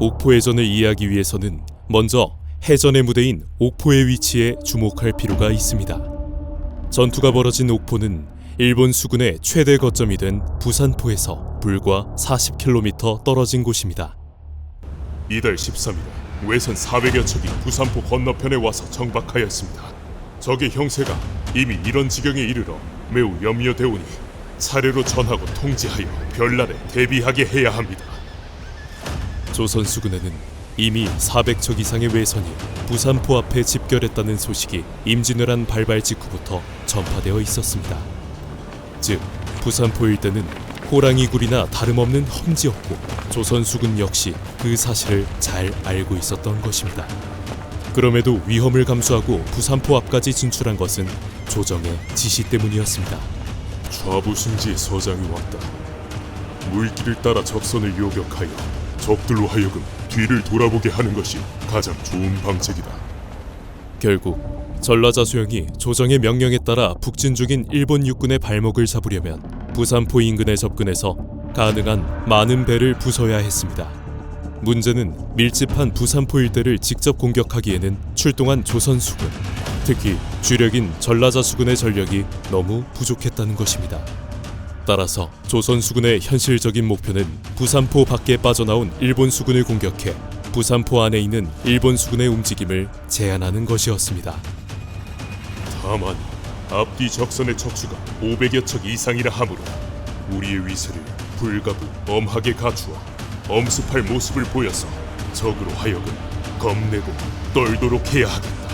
옥포해전을 이해하기 위해서는 먼저 해전의 무대인 옥포의 위치에 주목할 필요가 있습니다. 전투가 벌어진 옥포는 일본 수군의 최대 거점이 된 부산포에서 불과 40km 떨어진 곳입니다. 이달 13일에 외선 400여 척이 부산포 건너편에 와서 정박하였습니다. 적의 형세가 이미 이런 지경에 이르러 매우 염려되오니 차례로 전하고 통지하여 별날에 대비하게 해야 합니다. 조선 수군에는 이미 400척 이상의 외선이 부산포 앞에 집결했다는 소식이 임진왜란 발발 직후부터 전파되어 있었습니다. 즉 부산포 일대는 호랑이 굴이나 다름없는 험지였고 조선 수군 역시 그 사실을 잘 알고 있었던 것입니다. 그럼에도 위험을 감수하고 부산포 앞까지 진출한 것은 조정의 지시 때문이었습니다. 좌부승지의 서장이 왔다. 물길을 따라 적선을 요격하여 적들로 하여금 뒤를 돌아보게 하는 것이 가장 좋은 방책이다. 결국 전라자 수영이 조정의 명령에 따라 북진 중인 일본 육군의 발목을 잡으려면 부산포 인근에 접근해서 가능한 많은 배를 부숴야 했습니다. 문제는 밀집한 부산포 일대를 직접 공격하기에는 출동한 조선 수군, 특히 주력인 전라자 수군의 전력이 너무 부족했다는 것입니다. 따라서 조선 수군의 현실적인 목표는 부산포 밖에 빠져나온 일본 수군을 공격해 부산포 안에 있는 일본 수군의 움직임을 제한하는 것이었습니다. 다만 앞뒤 적선의 척수가 500여 척 이상이라 하므로 우리의 위세를 불가분 엄하게 갖추어 엄습할 모습을 보여서 적으로 하여금 겁내고 떨도록 해야 하겠다.